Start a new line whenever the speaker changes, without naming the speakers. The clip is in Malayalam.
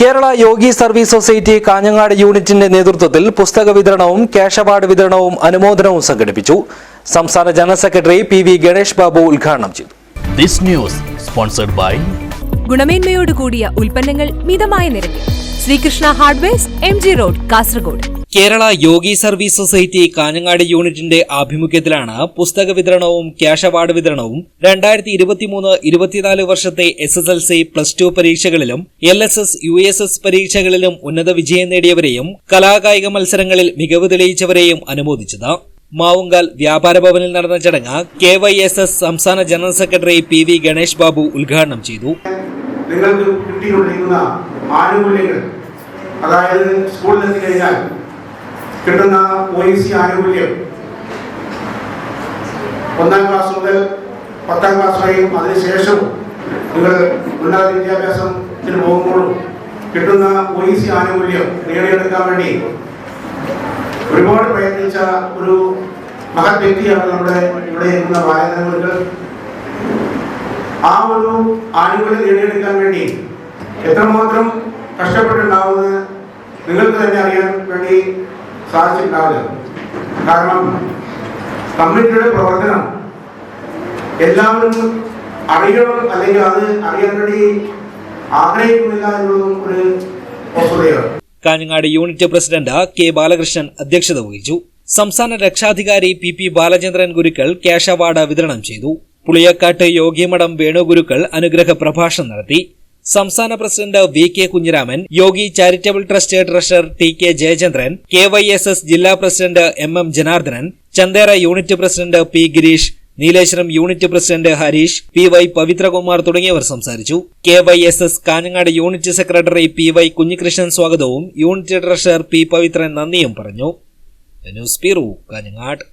കേരള യോഗി സർവീസ് സൊസൈറ്റി കാഞ്ഞങ്ങാട് യൂണിറ്റിന്റെ നേതൃത്വത്തിൽ പുസ്തക വിതരണവും ക്യാഷ് അവാർഡ് വിതരണവും അനുമോദനവും സംഘടിപ്പിച്ചു. സംസ്ഥാന general secretary P V Ganesh Babu ഉദ്ഘാടനം ചെയ്തു.
ദിസ് ന്യൂസ് സ്പോൺസർഡ് ബൈ
ഗുണമേന്മയോട് കൂടിയ ഉൽപ്പന്നങ്ങൾ മിതമായ നിരക്കിൽ. Sreekrishna hardware M G road Kasaragod.
Kerala Yogi service society Kanhangad യൂണിറ്റിന്റെ ആഭിമുഖ്യത്തിലാണ് പുസ്തക വിതരണവും ക്യാഷ് അവാർഡ് വിതരണവും രണ്ടായിരത്തി ഇരുപത്തിമൂന്ന് ഇരുപത്തിനാല് വർഷത്തെ S S L C plus two പരീക്ഷകളിലും L S S U S S പരീക്ഷകളിലും ഉന്നത വിജയം നേടിയവരെയും കലാകായിക മത്സരങ്ങളിൽ മികവ് തെളിയിച്ചവരെയും അനുമോദിച്ചത്. മാവുങ്കാൽ വ്യാപാര ഭവനിൽ നടന്ന ചടങ്ങ് കെ വൈ എസ് എസ് സംസ്ഥാന general secretary P V Ganesh Babu ഉദ്ഘാടനം ചെയ്തു.
അതായത് സ്കൂളിലെത്തി കഴിഞ്ഞാൽ കിട്ടുന്ന ഒ ഇ സി ആനുകൂല്യം. ഒന്നാം ക്ലാസ് മുതൽ പത്താം ക്ലാസ് വരെയും അതിനുശേഷവും നിങ്ങൾ ഉന്നത വിദ്യാഭ്യാസത്തിന് പോകുമ്പോഴും കിട്ടുന്ന ഒ ഇ സി ആനുകൂല്യം നേടിയെടുക്കാൻ വേണ്ടി ഒരുപാട് പ്രയത്നിച്ച ഒരു മഹത് വ്യക്തിയാണ് നമ്മുടെ ഇവിടെ ഇരിക്കുന്ന വായനകൾക്ക് ആ ഒരു ആനുകൂല്യം നേടിയെടുക്കാൻ വേണ്ടി എത്രമാത്രം കഷ്ടപ്പെട്ടുണ്ടാവുമെന്ന് നിങ്ങൾക്ക് തന്നെ അറിയാൻ സാധിച്ചിട്ടുണ്ടാവില്ല കാരണം കമ്മിറ്റിയുടെ പ്രവർത്തനം എല്ലാവരും അറിയണം അല്ലെങ്കിൽ അത് അറിയാൻ വേണ്ടി ആഗ്രഹിക്കുന്നില്ല എന്നുള്ളതും ഒരു വസ്തുതയാണ്.
Kanhangad unit president K Balakrishnan അധ്യക്ഷത വഹിച്ചു. സംസ്ഥാന രക്ഷാധികാരി P P Balachandran Gurukkal cash award വിതരണം ചെയ്തു. പുളിയക്കാട്ട് യോഗ്യമഠം വേണുഗുരുക്കൾ അനുഗ്രഹ പ്രഭാഷണം നടത്തി. സംസ്ഥാന president V K Kunhiraman Yogi charitable trust treasurer T K Jayachandran K Y S S ജില്ലാ president M M Janardhanan Chandera unit president P Girish Nileshwaram unit president Harish P Y Pavithrakumar തുടങ്ങിയവർ സംസാരിച്ചു. K Y S S Kanhangad unit secretary P Y Kunhikrishnan സ്വാഗതവും യൂണിറ്റ് ട്രഷറർ പി പവിത്രൻ നന്ദിയും പറഞ്ഞു. News bureau Kanhangad.